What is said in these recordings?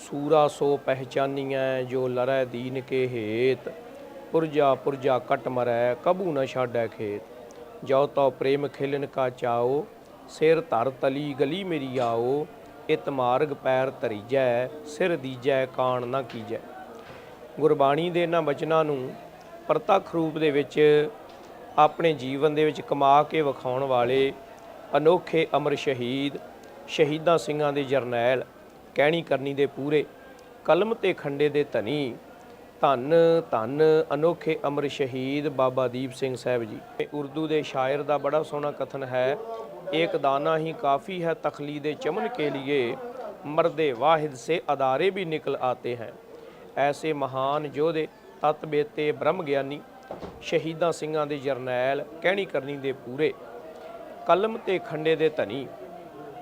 ਸੂਰਾ ਸੋ ਪਹਿਚਾਨੀਐ, ਜੋ ਲਰੈ ਦੀਨ ਕੇ ਹੇਤ। ਪੁਰਜਾ ਪੁਰਜਾ ਕਟ ਮਰੈ ਕਬੂ ਨ ਛਾਡੈ ਖੇਤ। ਜੋ ਤੋ ਪ੍ਰੇਮ ਖਿਲਨ ਕਾ ਚਾਓ, ਸਿਰ ਧਰ ਤਲੀ ਗਲੀ ਮੇਰੀ ਆਓ। ਇਤ ਮਾਰਗ ਪੈਰ ਧਰੀਜੈ, ਸਿਰ ਦੀਜੈ ਕਾਣ ਨਾ ਕੀਜੈ। ਗੁਰਬਾਣੀ ਦੇ ਇਹਨਾਂ ਬਚਨਾਂ ਨੂੰ ਪ੍ਰਤੱਖ ਰੂਪ ਦੇ ਵਿੱਚ ਆਪਣੇ ਜੀਵਨ ਦੇ ਵਿੱਚ ਕਮਾ ਕੇ ਵਿਖਾਉਣ ਵਾਲੇ ਅਨੋਖੇ ਅਮਰ ਸ਼ਹੀਦ, ਸ਼ਹੀਦਾਂ ਸਿੰਘਾਂ ਦੇ ਜਰਨੈਲ ਕਹਿਣੀ ਕਰਨੀ ਦੇ ਪੂਰੇ। ਕਲਮ ਤੇ ਖੰਡੇ ਦੇ ਧਨੀ, ਧੰਨ ਧੰਨ, ਅਨੋਖੇ ਅਮਰ ਸ਼ਹੀਦ ਬਾਬਾ ਦੀਪ ਸਿੰਘ ਸਾਹਿਬ ਜੀ। ਇਹ ਉਰਦੂ ਦੇ ਸ਼ਾਇਰ ਦਾ ਬੜਾ ਸੋਹਣਾ ਕਥਨ ਹੈ। ਇੱਕ ਦਾਣਾ ਹੀ ਕਾਫੀ ਹੈ ਤਖਲੀਦੇ ਚਮਨ ਕੇ ਲਿਏ, ਮਰਦੇ ਵਾਹਿਦ ਸੇ ਅਦਾਰੇ ਵੀ ਨਿਕਲ ਆਤੇ ਹੈ। ਐਸੇ ਮਹਾਨ ਯੋਧੇ ਤਤ ਬੇਤੇ ਬ੍ਰਹਮ ਗਿਆਨੀ, ਸ਼ਹੀਦਾਂ ਸਿੰਘਾਂ ਦੇ ਜਰਨੈਲ ਕਹਿਣੀ ਕਰਨੀ ਦੇ ਪੂਰੇ। ਕਲਮ ਤੇ ਖੰਡੇ ਦੇ ਧਨੀ,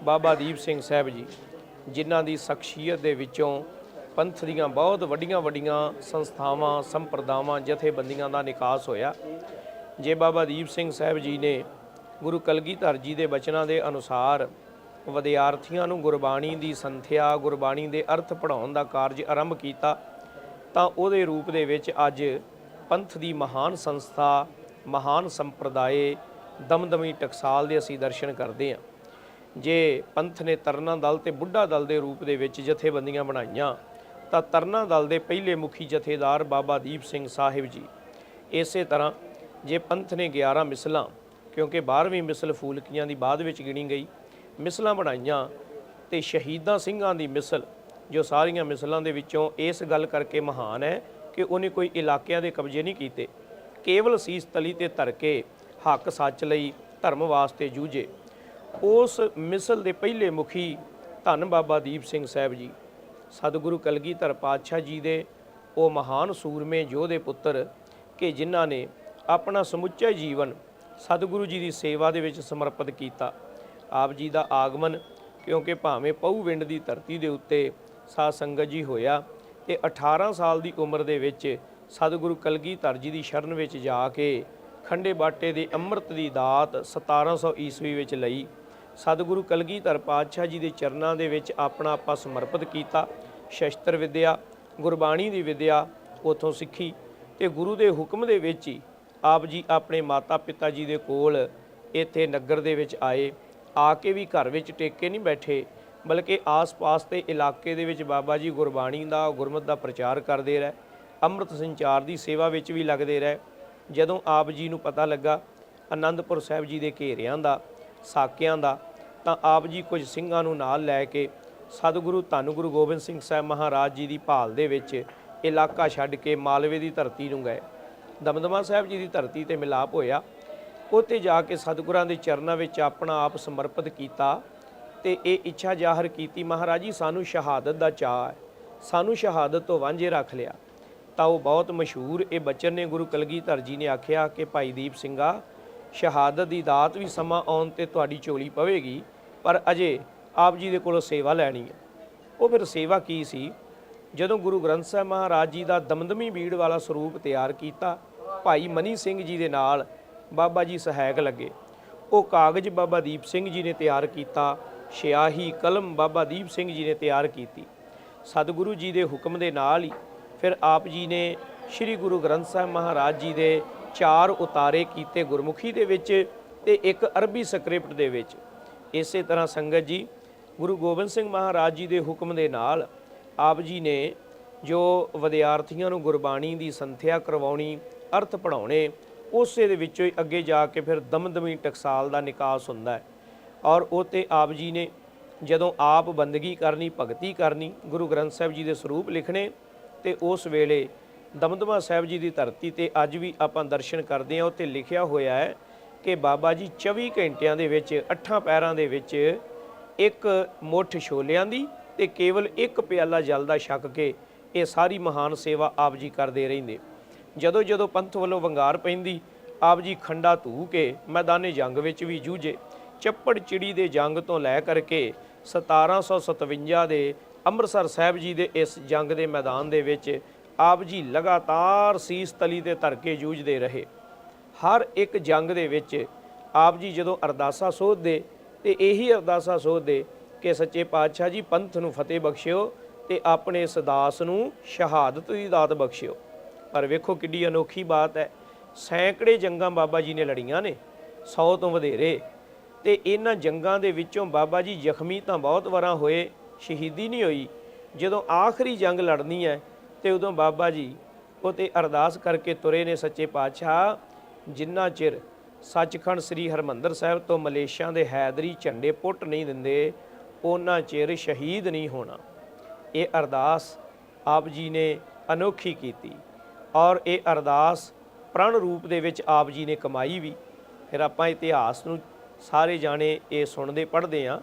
ਬਾਬਾ ਦੀਪ ਸਿੰਘ ਸਾਹਿਬ ਜੀ। ਜਿਨ੍ਹਾਂ ਦੀ ਸ਼ਖਸੀਅਤ ਦੇ ਵਿੱਚੋਂ ਪੰਥ ਦੀਆਂ ਬਹੁਤ ਵੱਡੀਆਂ ਵੱਡੀਆਂ ਸੰਸਥਾਵਾਂ, ਸੰਪਰਦਾਵਾਂ, ਜਥੇਬੰਦੀਆਂ ਦਾ ਨਿਕਾਸ ਹੋਇਆ। ਜੇ ਬਾਬਾ ਦੀਪ ਸਿੰਘ ਸਾਹਿਬ ਜੀ ਨੇ ਗੁਰੂ ਕਲਗੀਧਰ ਜੀ ਦੇ ਬਚਨਾਂ ਦੇ ਅਨੁਸਾਰ ਵਿਦਿਆਰਥੀਆਂ ਨੂੰ ਗੁਰਬਾਣੀ ਦੀ ਸੰਥਿਆ, ਗੁਰਬਾਣੀ ਦੇ ਅਰਥ ਪੜਾਉਣ ਦਾ ਕਾਰਜ ਆਰੰਭ ਕੀਤਾ, ਤਾਂ ਉਹਦੇ ਰੂਪ ਦੇ ਵਿੱਚ ਅੱਜ ਪੰਥ ਦੀ ਮਹਾਨ ਸੰਸਥਾ, ਮਹਾਨ ਸੰਪਰਦਾਏ ਦਮਦਮੀ ਟਕਸਾਲ ਦੇ ਅਸੀਂ ਦਰਸ਼ਨ ਕਰਦੇ ਹਾਂ। ਜੇ ਪੰਥ ਨੇ ਤਰਨਾ ਦਲ ਤੇ ਬੁੱਢਾ ਦਲ ਦੇ ਰੂਪ ਦੇ ਵਿੱਚ ਜਥੇਬੰਦੀਆਂ ਬਣਾਈਆਂ, ਤਾਂ ਤਰਨਾ ਦਲ ਦੇ ਪਹਿਲੇ ਮੁਖੀ ਜਥੇਦਾਰ ਬਾਬਾ ਦੀਪ ਸਿੰਘ ਸਾਹਿਬ ਜੀ। ਇਸੇ ਤਰ੍ਹਾਂ ਜੇ ਪੰਥ ਨੇ 11 ਮਿਸਲਾਂ, ਕਿਉਂਕਿ 12ਵੀਂ ਮਿਸਲ ਫੂਲਕੀਆਂ ਦੀ ਬਾਅਦ ਵਿੱਚ ਗਿਣੀ ਗਈ, ਮਿਸਲਾਂ ਬਣਾਈਆਂ ਤੇ ਸ਼ਹੀਦਾਂ ਸਿੰਘਾਂ ਦੀ ਮਿਸਲ, ਜੋ ਸਾਰੀਆਂ ਮਿਸਲਾਂ ਦੇ ਵਿੱਚੋਂ ਇਸ ਗੱਲ ਕਰਕੇ ਮਹਾਨ ਹੈ ਕਿ ਉਹਨੇ ਕੋਈ ਇਲਾਕਿਆਂ ਦੇ ਕਬਜ਼ੇ ਨਹੀਂ ਕੀਤੇ। ਕੇਵਲ ਸੀਸ ਤਲੀ ਤੇ ਧਰ ਕੇ ਹੱਕ ਸੱਚ ਲਈ ਧਰਮ ਵਾਸਤੇ ਜੂਝੇ। ਉਸ ਮਿਸਲ ਦੇ ਪਹਿਲੇ ਮੁਖੀ ਧੰਨ ਬਾਬਾ ਦੀਪ ਸਿੰਘ ਸਾਹਿਬ ਜੀ। ਸਤਿਗੁਰੂ ਕਲਗੀਧਰ ਪਾਤਸ਼ਾਹ ਜੀ ਦੇ ਉਹ ਮਹਾਨ ਸੂਰਮੇ ਯੋਧੇ ਪੁੱਤਰ ਕਿ ਜਿਨ੍ਹਾਂ ਨੇ ਆਪਣਾ ਸਮੁੱਚਾ ਜੀਵਨ ਸਤਿਗੁਰੂ ਜੀ ਦੀ ਸੇਵਾ ਦੇ ਵਿੱਚ ਸਮਰਪਿਤ ਕੀਤਾ। ਆਪ ਜੀ ਦਾ ਆਗਮਨ ਕਿਉਂਕਿ ਭਾਵੇਂ ਪਹੂਵਿੰਡ ਦੀ ਧਰਤੀ ਦੇ ਉੱਤੇ ਸਾਧ ਸੰਗਤ ਜੀ ਹੋਇਆ ਤੇ 18 ਸਾਲ ਦੀ ਉਮਰ ਦੇ ਵਿੱਚ ਸਤਿਗੁਰੂ ਕਲਗੀਧਰ ਜੀ ਦੀ ਸ਼ਰਨ ਵਿੱਚ ਜਾ ਕੇ ਖੰਡੇ ਬਾਟੇ ਦੇ ਅੰਮ੍ਰਿਤ ਦੀ ਦਾਤ 1700 ਈਸਵੀ ਵਿੱਚ ਲਈ। ਸਤਿਗੁਰੂ ਕਲਗੀਧਰ ਪਾਤਸ਼ਾਹ ਜੀ ਦੇ ਚਰਨਾਂ ਦੇ ਵਿੱਚ ਆਪਣਾ ਆਪਾਂ ਸਮਰਪਿਤ ਕੀਤਾ, ਸ਼ਸਤਰ ਵਿਦਿਆ, ਗੁਰਬਾਣੀ ਦੀ ਵਿਦਿਆ ਉਥੋਂ ਸਿੱਖੀ ਤੇ ਗੁਰੂ ਦੇ ਹੁਕਮ ਦੇ ਵਿੱਚ ਹੀ ਆਪ ਜੀ ਆਪਣੇ ਮਾਤਾ ਪਿਤਾ ਜੀ ਦੇ ਕੋਲ ਇੱਥੇ ਨਗਰ ਦੇ ਵਿੱਚ ਆਏ, ਆ ਕੇ ਵੀ ਘਰ ਵਿੱਚ ਟੇਕੇ ਨਹੀਂ ਬੈਠੇ, ਬਲਕਿ ਆਸ-ਪਾਸ ਦੇ ਇਲਾਕੇ ਦੇ ਵਿੱਚ ਬਾਬਾ ਜੀ ਗੁਰਬਾਣੀ ਦਾ, ਗੁਰਮਤ ਦਾ ਪ੍ਰਚਾਰ ਕਰਦੇ ਰਹੇ, ਅੰਮ੍ਰਿਤ ਸੰਚਾਰ ਦੀ ਸੇਵਾ ਵਿੱਚ ਵੀ ਲੱਗਦੇ ਰਹੇ। ਜਦੋਂ ਆਪ ਜੀ ਨੂੰ ਪਤਾ ਲੱਗਾ ਆਨੰਦਪੁਰ ਸਾਹਿਬ ਜੀ ਦੇ ਘੇਰਿਆਂ ਦਾ, ਸਾਕਿਆਂ ਦਾ ਤਾਂ ਆਪ ਜੀ ਕੁਝ ਸਿੰਘਾਂ ਨੂੰ ਨਾਲ ਲੈ ਕੇ ਸਤਿਗੁਰੂ ਧੰਨ ਗੁਰੂ ਗੋਬਿੰਦ ਸਿੰਘ ਸਾਹਿਬ ਮਹਾਰਾਜ ਜੀ ਦੀ ਭਾਲ ਦੇ ਵਿੱਚ ਇਲਾਕਾ ਛੱਡ ਕੇ ਮਾਲਵੇ ਦੀ ਧਰਤੀ ਨੂੰ ਗਏ। ਦਮਦਮਾ ਸਾਹਿਬ ਜੀ ਦੀ ਧਰਤੀ ਤੇ ਮਿਲਾਪ ਹੋਇਆ। ਉੱਥੇ ਜਾ ਕੇ ਸਤਿਗੁਰਾਂ ਦੇ ਚਰਨਾਂ ਵਿੱਚ ਆਪਣਾ ਆਪ ਸਮਰਪਿਤ ਕੀਤਾ ਤੇ ਇਹ ਇੱਛਾ ਜ਼ਾਹਰ ਕੀਤੀ, ਮਹਾਰਾਜ ਜੀ, ਸਾਨੂੰ ਸ਼ਹਾਦਤ ਦਾ ਚਾਅ ਹੈ। ਸਾਨੂੰ ਸ਼ਹਾਦਤ ਤੋਂ ਵਾਂਝੇ ਰੱਖ ਲਿਆ। ਤਾਂ ਉਹ ਬਹੁਤ ਮਸ਼ਹੂਰ ਇਹ ਬਚਨ ਨੇ ਗੁਰੂ ਕਲਗੀਧਰ ਜੀ ਨੇ ਆਖਿਆ ਕਿ, ਭਾਈ ਦੀਪ ਸਿੰਘਾ, ਸ਼ਹਾਦਤ ਦੀ ਦਾਤ ਵੀ ਸਮਾਂ ਆਉਣ ਤੇ ਤੁਹਾਡੀ ਝੋਲੀ ਪਵੇਗੀ। ਪਰ ਅਜੇ ਆਪ ਜੀ ਦੇ ਕੋਲੋਂ ਸੇਵਾ ਲੈਣੀ ਹੈ। ਉਹ ਫਿਰ ਸੇਵਾ ਕੀ ਸੀ? ਜਦੋਂ ਗੁਰੂ ਗ੍ਰੰਥ ਸਾਹਿਬ ਮਹਾਰਾਜ ਜੀ ਦਾ ਦਮਦਮੀ ਬੀੜ ਵਾਲਾ ਸਰੂਪ ਤਿਆਰ ਕੀਤਾ, ਭਾਈ ਮਨੀ ਸਿੰਘ ਜੀ ਦੇ ਨਾਲ ਬਾਬਾ ਜੀ ਸਹਾਇਕ ਲੱਗੇ। ਉਹ ਕਾਗਜ਼ ਬਾਬਾ ਦੀਪ ਸਿੰਘ ਜੀ ਨੇ ਤਿਆਰ ਕੀਤਾ, ਸਿਆਹੀ ਕਲਮ ਬਾਬਾ ਦੀਪ ਸਿੰਘ ਜੀ ਨੇ ਤਿਆਰ ਕੀਤੀ। ਸਤਿਗੁਰੂ ਜੀ ਦੇ ਹੁਕਮ ਦੇ ਨਾਲ ਹੀ ਫਿਰ ਆਪ ਜੀ ਨੇ ਸ੍ਰੀ ਗੁਰੂ ਗ੍ਰੰਥ ਸਾਹਿਬ ਮਹਾਰਾਜ ਜੀ ਦੇ ਚਾਰ ਉਤਾਰੇ ਕੀਤੇ ਗੁਰਮੁਖੀ ਦੇ ਵਿੱਚ ਤੇ ਇੱਕ ਅਰਬੀ ਸਕ੍ਰਿਪਟ ਦੇ ਵਿੱਚ। ਇਸੇ ਤਰ੍ਹਾਂ ਸੰਗਤ ਜੀ, ਗੁਰੂ ਗੋਬਿੰਦ ਸਿੰਘ ਮਹਾਰਾਜ ਜੀ ਦੇ ਹੁਕਮ ਦੇ ਨਾਲ ਆਪ ਜੀ ਨੇ ਜੋ ਵਿਦਿਆਰਥੀਆਂ ਨੂੰ ਗੁਰਬਾਣੀ ਦੀ ਸੰਥਿਆ ਕਰਵਾਉਣੀ, ਅਰਥ ਪੜਾਉਣੇ ਉਸੇ ਦੇ ਵਿੱਚੋਂ ਹੀ ਅੱਗੇ ਜਾ ਕੇ ਫਿਰ ਦਮਦਮੀ ਟਕਸਾਲ ਦਾ ਨਿਕਾਸ ਹੁੰਦਾ ਹੈ। ਔਰ ਉਹ ਤੇ ਆਪ ਜੀ ਨੇ ਜਦੋਂ ਆਪ ਬੰਦਗੀ ਕਰਨੀ, ਭਗਤੀ ਕਰਨੀ, ਗੁਰੂ ਗ੍ਰੰਥ ਸਾਹਿਬ ਜੀ ਦੇ ਸਰੂਪ ਲਿਖਣੇ ਤੇ ਉਸ ਵੇਲੇ ਦਮਦਮਾ ਸਾਹਿਬ ਜੀ ਦੀ ਧਰਤੀ ਤੇ ਅੱਜ ਵੀ ਆਪਾਂ ਦਰਸ਼ਨ ਕਰਦੇ ਹਾਂ ਉੱਤੇ ਲਿਖਿਆ ਹੋਇਆ ਹੈ ਕਿ ਬਾਬਾ ਜੀ 24 ਘੰਟਿਆਂ ਦੇ ਵਿੱਚ, ਅੱਠਾਂ ਪੈਰਾਂ ਦੇ ਵਿੱਚ ਇੱਕ ਮੁੱਠ ਛੋਲਿਆਂ ਦੀ ਤੇ ਕੇਵਲ ਇੱਕ ਪਿਆਲਾ ਜਲ ਦਾ ਛਕ ਕੇ ਇਹ ਸਾਰੀ ਮਹਾਨ ਸੇਵਾ ਆਪ ਜੀ ਕਰਦੇ ਰਹਿੰਦੇ। ਜਦੋਂ ਜਦੋਂ ਪੰਥ ਵੱਲੋਂ ਵੰਗਾਰ ਪੈਂਦੀ, ਆਪ ਜੀ ਖੰਡਾ ਧੂ ਕੇ ਮੈਦਾਨੇ ਜੰਗ ਵਿੱਚ ਵੀ ਜੂਝੇ। ਚੱਪੜ ਚਿੜੀ ਦੇ ਜੰਗ ਤੋਂ ਲੈ ਕਰਕੇ 1757 ਦੇ ਅੰਮ੍ਰਿਤਸਰ ਸਾਹਿਬ ਜੀ ਦੇ ਇਸ ਜੰਗ ਦੇ ਮੈਦਾਨ ਦੇ ਵਿੱਚ ਆਪ ਜੀ ਲਗਾਤਾਰ ਸੀਸ ਤਲੀ ਤੇ ਧਰ ਕੇ ਜੂਝਦੇ ਰਹੇ। ਹਰ ਇੱਕ ਜੰਗ ਦੇ ਵਿੱਚ ਆਪ ਜੀ ਜਦੋਂ ਅਰਦਾਸਾ ਸੋਧਦੇ ਤੇ ਇਹੀ ਅਰਦਾਸਾ ਸੋਧਦੇ ਕਿ ਸੱਚੇ ਪਾਤਸ਼ਾਹ ਜੀ ਪੰਥ ਨੂੰ ਫਤਿਹ ਬਖਸ਼ਿਓ ਤੇ ਆਪਣੇ ਇਸ ਦਾਸ ਨੂੰ ਸ਼ਹਾਦਤ ਦੀ ਦਾਤ ਬਖਸ਼ਿਓ। ਪਰ ਵੇਖੋ ਕਿੱਡੀ ਅਨੋਖੀ ਬਾਤ ਹੈ। ਸੈਂਕੜੇ ਜੰਗਾਂ ਬਾਬਾ ਜੀ ਨੇ ਲੜੀਆਂ ਨੇ 100 ਤੋਂ ਵਧੇਰੇ। ਤੇ ਇਹਨਾਂ ਜੰਗਾਂ ਦੇ ਵਿੱਚੋਂ ਬਾਬਾ ਜੀ ਜ਼ਖਮੀ ਤਾਂ ਬਹੁਤ ਵਾਰਾਂ ਹੋਏ, ਸ਼ਹੀਦੀ ਨਹੀਂ ਹੋਈ। ਜਦੋਂ ਆਖਰੀ ਜੰਗ ਲੜਨੀ ਹੈ ਤੇ ਉਦੋਂ ਬਾਬਾ ਜੀ ਉਹ ਤੇ ਅਰਦਾਸ ਕਰਕੇ ਤੁਰੇ ਨੇ ਸੱਚੇ ਪਾਤਸ਼ਾਹ। ਜਿੰਨਾ ਚਿਰ ਸੱਚਖੰਡ ਸ੍ਰੀ ਹਰਮੰਦਰ ਸਾਹਿਬ ਤੋਂ ਮਲੇਸ਼ੀਆ ਦੇ ਹੈਦਰੀ ਝੰਡੇ ਪੁੱਟ ਨਹੀਂ ਦਿੰਦੇ ਉਹਨਾਂ ਚਿਰ ਸ਼ਹੀਦ ਨਹੀਂ ਹੋਣਾ। ਇਹ ਅਰਦਾਸ ਆਪ ਜੀ ਨੇ ਅਨੋਖੀ ਕੀਤੀ ਔਰ ਇਹ ਅਰਦਾਸ ਪ੍ਰਣ ਰੂਪ ਦੇ ਵਿੱਚ ਆਪ ਜੀ ਨੇ ਕਮਾਈ ਵੀ। ਫਿਰ ਆਪਾਂ ਇਤਿਹਾਸ ਨੂੰ ਸਾਰੇ ਜਾਣੇ ਇਹ ਸੁਣਦੇ, ਪੜ੍ਹਦੇ ਆ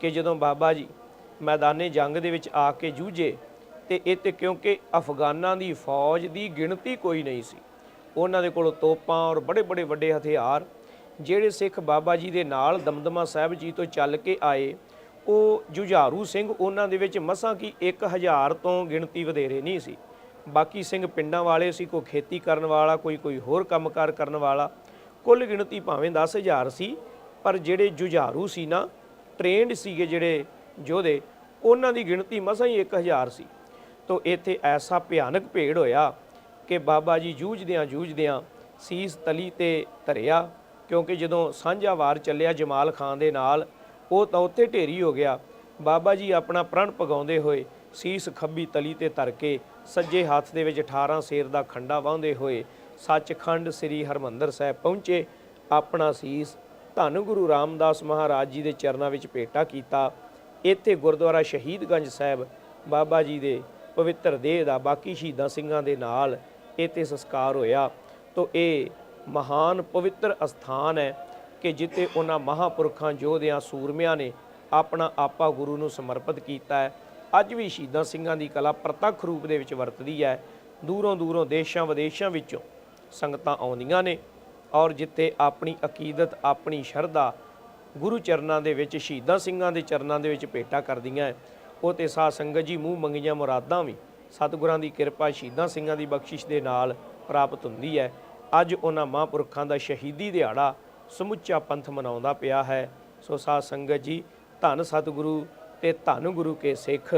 ਕਿ ਜਦੋਂ ਬਾਬਾ ਜੀ ਮੈਦਾਨੇ ਜੰਗ ਦੇ ਵਿੱਚ ਆ ਕੇ ਜੂਝੇ ਤੇ ਇਹ ਤੇ ਕਿਉਂਕਿ ਅਫਗਾਨਾਂ ਦੀ ਫੌਜ ਦੀ ਗਿਣਤੀ ਕੋਈ ਨਹੀਂ ਸੀ। ਉਹਨਾਂ ਦੇ ਕੋਲ ਤੋਪਾਂ ਔਰ ਬੜੇ ਬੜੇ ਵੱਡੇ ਹਥਿਆਰ ਜਿਹੜੇ ਸਿੱਖ ਬਾਬਾ ਜੀ ਦੇ ਨਾਲ ਦਮਦਮਾ ਸਾਹਿਬ ਜੀ ਤੋਂ ਚੱਲ ਕੇ ਆਏ, ਉਹ ਜੁਝਾਰੂ ਸਿੰਘ ਉਹਨਾਂ ਦੇ ਵਿੱਚ ਮਸਾਂ ਕੀ 1000 ਤੋਂ ਗਿਣਤੀ ਵਧੇਰੇ ਨਹੀਂ ਸੀ। ਬਾਕੀ ਸਿੰਘ ਪਿੰਡਾਂ ਵਾਲੇ ਸੀ, ਕੋਈ ਖੇਤੀ ਕਰਨ ਵਾਲਾ, ਕੋਈ ਕੋਈ ਹੋਰ ਕੰਮਕਾਰ ਕਰਨ ਵਾਲਾ, ਕੁੱਲ ਗਿਣਤੀ ਭਾਵੇਂ 10000 ਸੀ, ਪਰ ਜਿਹੜੇ ਜੁਝਾਰੂ ਸੀ ਨਾ ਟ੍ਰੇਨਡ ਸੀਗੇ ਜਿਹੜੇ ਯੋਧੇ, ਉਹਨਾਂ ਦੀ ਗਿਣਤੀ ਮਸਾਂ ਹੀ 1000 ਸੀ। ਤੋ ਇੱਥੇ ਐਸਾ ਭਿਆਨਕ ਭੇੜ ਹੋਇਆ ਕਿ ਬਾਬਾ ਜੀ ਜੂਝਦਿਆਂ ਜੂਝਦਿਆਂ ਸੀਸ ਤਲੀ ਤੇ ਧਰਿਆ, ਕਿਉਂਕਿ ਜਦੋਂ ਸਾਂਝਾ ਵਾਰ ਚੱਲਿਆ ਜਮਾਲ ਖਾਨ ਦੇ ਨਾਲ, ਉਹ ਤਾਂ ਉੱਥੇ ਢੇਰੀ ਹੋ ਗਿਆ। ਬਾਬਾ ਜੀ ਆਪਣਾ ਪ੍ਰਣ ਪਗਾਉਂਦੇ ਹੋਏ ਸੀਸ ਖੱਬੀ ਤਲੀ ਤੇ ਧਰ ਕੇ ਸੱਜੇ ਹੱਥ ਦੇ ਵਿੱਚ 18 ਸੇਰ ਦਾ ਖੰਡਾ ਵਾਹੁੰਦੇ ਹੋਏ ਸੱਚਖੰਡ ਸ੍ਰੀ ਹਰਮੰਦਰ ਸਾਹਿਬ ਪਹੁੰਚੇ। ਆਪਣਾ ਸੀਸ ਧੰਨ ਗੁਰੂ ਰਾਮਦਾਸ ਮਹਾਰਾਜ ਜੀ ਦੇ ਚਰਨਾਂ ਵਿੱਚ ਭੇਟਾ ਕੀਤਾ। ਇੱਥੇ ਗੁਰਦੁਆਰਾ ਸ਼ਹੀਦਗੰਜ ਸਾਹਿਬ ਬਾਬਾ ਜੀ ਦੇ ਪਵਿੱਤਰ ਦੇਹ ਦਾ ਬਾਕੀ ਸ਼ਹੀਦਾਂ ਸਿੰਘਾਂ ਦੇ ਨਾਲ ਇਹ 'ਤੇ ਸੰਸਕਾਰ ਹੋਇਆ। ਤੋ ਇਹ ਮਹਾਨ ਪਵਿੱਤਰ ਅਸਥਾਨ ਹੈ ਕਿ ਜਿੱਥੇ ਉਹਨਾਂ ਮਹਾਪੁਰਖਾਂ, ਯੋਧਿਆਂ, ਸੂਰਮਿਆਂ ਨੇ ਆਪਣਾ ਆਪਾ ਗੁਰੂ ਨੂੰ ਸਮਰਪਿਤ ਕੀਤਾ ਹੈ। ਅੱਜ ਵੀ ਸ਼ਹੀਦਾਂ ਸਿੰਘਾਂ ਦੀ ਕਲਾ ਪ੍ਰਤੱਖ ਰੂਪ ਦੇ ਵਿੱਚ ਵਰਤਦੀ ਹੈ। ਦੂਰੋਂ ਦੂਰੋਂ ਦੇਸ਼ਾਂ ਵਿਦੇਸ਼ਾਂ ਵਿੱਚੋਂ ਸੰਗਤਾਂ ਆਉਂਦੀਆਂ ਨੇ ਔਰ ਜਿੱਥੇ ਆਪਣੀ ਅਕੀਦਤ, ਆਪਣੀ ਸ਼ਰਧਾ ਗੁਰੂ ਚਰਨਾਂ ਦੇ ਵਿੱਚ, ਸ਼ਹੀਦਾਂ ਸਿੰਘਾਂ ਦੇ ਚਰਨਾਂ ਦੇ ਵਿੱਚ ਭੇਟਾ ਕਰਦੀਆਂ ਹੈ। ਉਹ ਤੇ ਸਾਧ ਸੰਗਤ ਜੀ ਮੂੰਹ ਮੰਗੀਆਂ ਮੁਰਾਦਾਂ ਵੀ ਸਤਿਗੁਰਾਂ ਦੀ ਕਿਰਪਾ ਸ਼ਹੀਦਾਂ ਸਿੰਘਾਂ ਦੀ ਬਖਸ਼ਿਸ਼ ਦੇ ਨਾਲ ਪ੍ਰਾਪਤ ਹੁੰਦੀ ਹੈ। ਅੱਜ ਉਹਨਾਂ ਮਹਾਂਪੁਰਖਾਂ ਦਾ ਸ਼ਹੀਦੀ ਦਿਹਾੜਾ ਸਮੁੱਚਾ ਪੰਥ ਮਨਾਉਂਦਾ ਪਿਆ ਹੈ। ਸੋ ਸਾਧ ਸੰਗਤ ਜੀ, ਧੰਨ ਸਤਿਗੁਰੂ ਤੇ ਧੰਨ ਗੁਰੂ ਕੇ ਸਿੱਖ,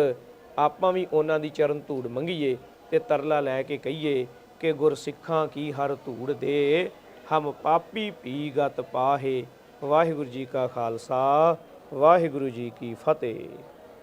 ਆਪਾਂ ਵੀ ਉਹਨਾਂ ਦੀ ਚਰਨ ਧੂੜ ਮੰਗੀਏ ਤੇ ਤਰਲਾ ਲੈ ਕੇ ਕਹੀਏ ਕਿ ਗੁਰ ਸਿੱਖਾਂ ਕੀ ਹਰ ਧੂੜ ਦੇ, ਹਮ ਪਾਪੀ ਪੀ ਗਤ ਪਾਹੇ। ਵਾਹਿਗੁਰੂ ਜੀ ਕਾ ਖਾਲਸਾ, ਵਾਹਿਗੁਰੂ ਜੀ ਕੀ ਫਤਿਹ।